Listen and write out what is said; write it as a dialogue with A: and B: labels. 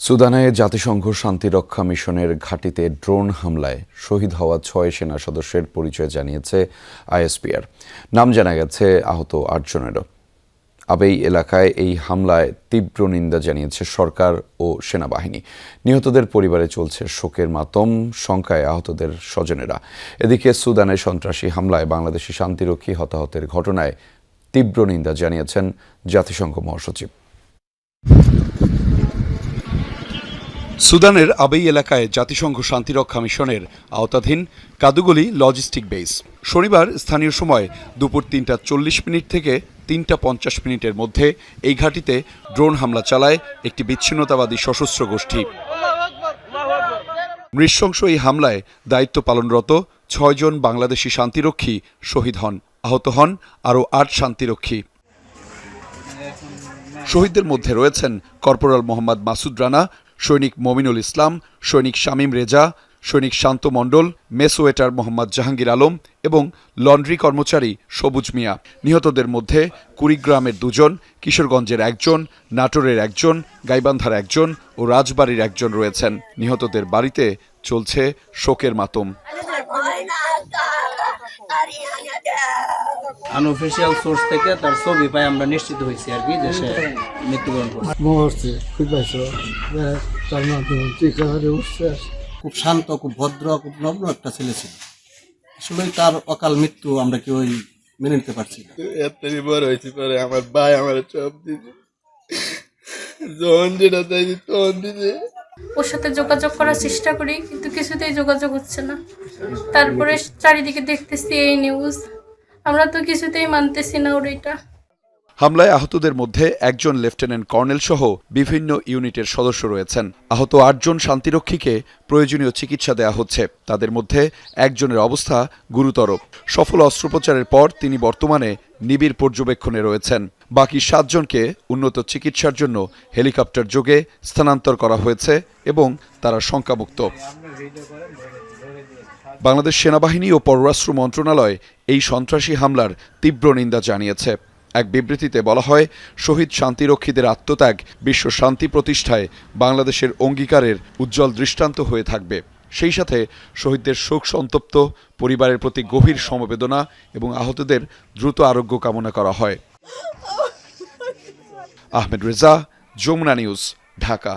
A: সুদানে জাতিসংঘ শান্তিরক্ষা মিশনের ঘাঁটিতে ড্রোন হামলায় শহীদ হওয়া ছয় সেনা সদস্যের পরিচয় জানিয়েছে আইএসপিআর। নাম জানা গেছে আহত আটজনেরও। আবেই এলাকায় এই হামলায় তীব্র নিন্দা জানিয়েছে সরকার ও সেনাবাহিনী। নিহতদের পরিবারে চলছে শোকের মাতম, শঙ্কায় আহতদের স্বজনেরা। এদিকে সুদানে সন্ত্রাসী হামলায় বাংলাদেশি শান্তিরক্ষী হতাহতের ঘটনায় তীব্র নিন্দা জানিয়েছেন জাতিসংঘ মহাসচিব।
B: সুদানের আবেই এলাকায় জাতিসংঘ শান্তিরক্ষা মিশনের আওতাধীন কাদুগলি লজিস্টিক বেস। শনিবার স্থানীয় সময় দুপুর তিনটা চল্লিশ মিনিট থেকে তিনটা পঞ্চাশ মিনিটের মধ্যে এই ঘাঁটিতে ড্রোন হামলা চালায় একটি বিচ্ছিন্নতাবাদী সশস্ত্র গোষ্ঠী। নৃশংস এই হামলায় দায়িত্ব পালনরত ছয়জন বাংলাদেশি শান্তিরক্ষী শহীদ হন, আহত হন, আরও আট শান্তিরক্ষী। শহীদদের মধ্যে রয়েছেন কর্পোরাল মোহাম্মদ মাসুদ রানা সৈনিক মমিনুল ইসলাম সৈনিক শামীম রেজা সৈনিক শান্ত মণ্ডল মেসোয়েটার মোহাম্মদ জাহাঙ্গীর আলম এবং লন্ড্রি কর্মচারী সবুজ মিয়া নিহতদের মধ্যে কুড়িগ্রামের দুজন কিশোরগঞ্জের একজন নাটোরের একজন গাইবান্ধার একজন ও রাজবাড়ির একজন রয়েছেন নিহতদের বাড়িতে চলছে শোকের মাতম
C: আনঅফিসিয়াল সোর্স থেকে তার ছবি পাই আমরা নিশ্চিত হয়েছি আর কি যে সে মৃত্যুবরণ করছে।
D: খুব তার মাধ্যমে উঠছে।
E: খুব শান্ত খুব ভদ্র খুব নম্র একটা ছেলে ছিল। আসলেই তার অকাল মৃত্যু আমরা কেউ মেনে নিতে পারছি না।
F: এতই বড় হয়েছি পরে আমার ভাই আমার সব দিছে যখন যেটা চাইছি তখন দিছে
G: ওর সাথে যোগাযোগ করার চেষ্টা করি, কিন্তু কিছুতেই যোগাযোগ হচ্ছে না। তারপরে চারিদিকে দেখতেছি এই নিউজ আমরা তো কিছুতেই মানতেছি না ওর এটা।
B: হামলায় আহতদের মধ্যে একজন লেফটেন্যান্ট কর্নেল সহ বিভিন্ন ইউনিটের সদস্য রয়েছেন। আহত আটজন শান্তিরক্ষীকে প্রয়োজনীয় চিকিৎসা দেওয়া হচ্ছে। তাদের মধ্যে একজনের অবস্থা গুরুতর। সফল অস্ত্রোপচারের পর তিনি বর্তমানে নিবিড় পর্যবেক্ষণে রয়েছেন। বাকি সাতজনকে উন্নত চিকিৎসার জন্য হেলিকপ্টার যোগে স্থানান্তর করা হয়েছে এবং তারা শঙ্কামুক্ত। বাংলাদেশ সেনাবাহিনী ও পররাষ্ট্র মন্ত্রণালয় এই সন্ত্রাসী হামলার তীব্র নিন্দা জানিয়েছে। এক বিবৃতিতে বলা হয়, শহীদ শান্তিরক্ষীদের আত্মত্যাগ বিশ্ব শান্তি প্রতিষ্ঠায় বাংলাদেশের অঙ্গীকারের উজ্জ্বল দৃষ্টান্ত হয়ে থাকবে। সেই সাথে শহীদদের শোক সন্তপ্ত, পরিবারের প্রতি গভীর সমবেদনা এবং আহতদের দ্রুত আরোগ্য কামনা করা হয়। আহমেদ রেজা, যমুনা নিউজ, ঢাকা।